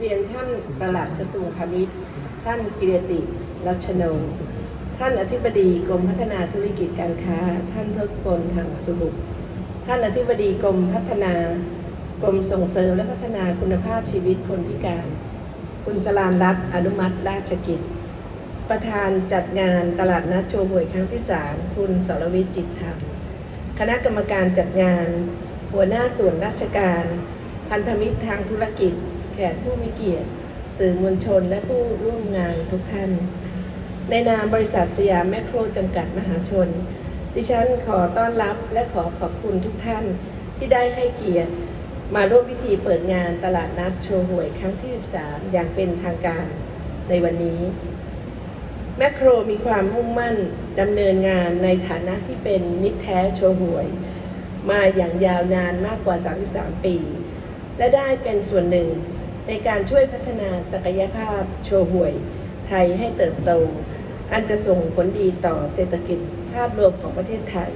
เรียนท่านประหลัดกระทรวงพาณิชย์ ท่านกิรติรัชโนท่านอธิบดีกรมพัฒนาธุรกิจการค้า ท่านทศพลทางสุบุกท่านอธิบดีกรมพัฒนากรมส่งเสริมและพัฒนาคุณภาพชีวิตคนพิการ คุณสลานรัตน์อนุมัติราชกิจ ประธานจัดงานตลาดนัดโชว์หวยครั้งที่ 3 คุณสรวิทย์จิตธรรม คณะกรรมการจัดงาน หัวหน้าส่วนราชการ พันธมิตรทางธุรกิจ แขกผู้มีเกียรติ สื่อมวลชนและผู้ร่วมงานทุกท่าน ในนามบริษัทสยามแมคโครจำกัดมหาชน ดิฉันขอต้อนรับและขอขอบคุณทุกท่านที่ได้ให้เกียรติ มาร่วมพิธีเปิดงานตลาดนัดโชว์หวยครั้งที่ 13 อย่างเป็นทางการในวันนี้ แมคโครมีความมุ่งมั่นดำเนินงานในฐานะที่เป็นมิตรแท้โชว์หวย มาอย่างยาวนานมากกว่า 33 ปี และได้เป็นส่วนหนึ่ง ในการช่วยพัฒนาศักยภาพโชว์หวย ไทยให้เติบโต อันจะส่งผลดีต่อเศรษฐกิจภาพรวมของประเทศไทย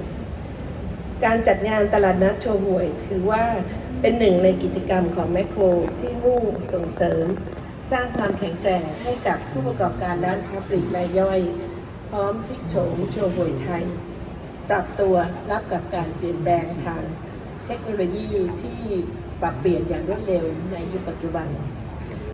การจัดงานตลาดนัดโชว์หวย ถือว่าเป็นหนึ่งในกิจกรรมของแมคโครที่มุ่งส่งเสริม สร้างความแข็งแกร่งให้กับผู้ประกอบการด้านค้าปลีกรายย่อย พร้อมพลิกโฉมโชว์หวยไทย ปรับตัวรับกับการเปลี่ยนแปลงทางเทคโนโลยีที่ ปรับเปลี่ยนอย่างรวดเร็วในยุคปัจจุบัน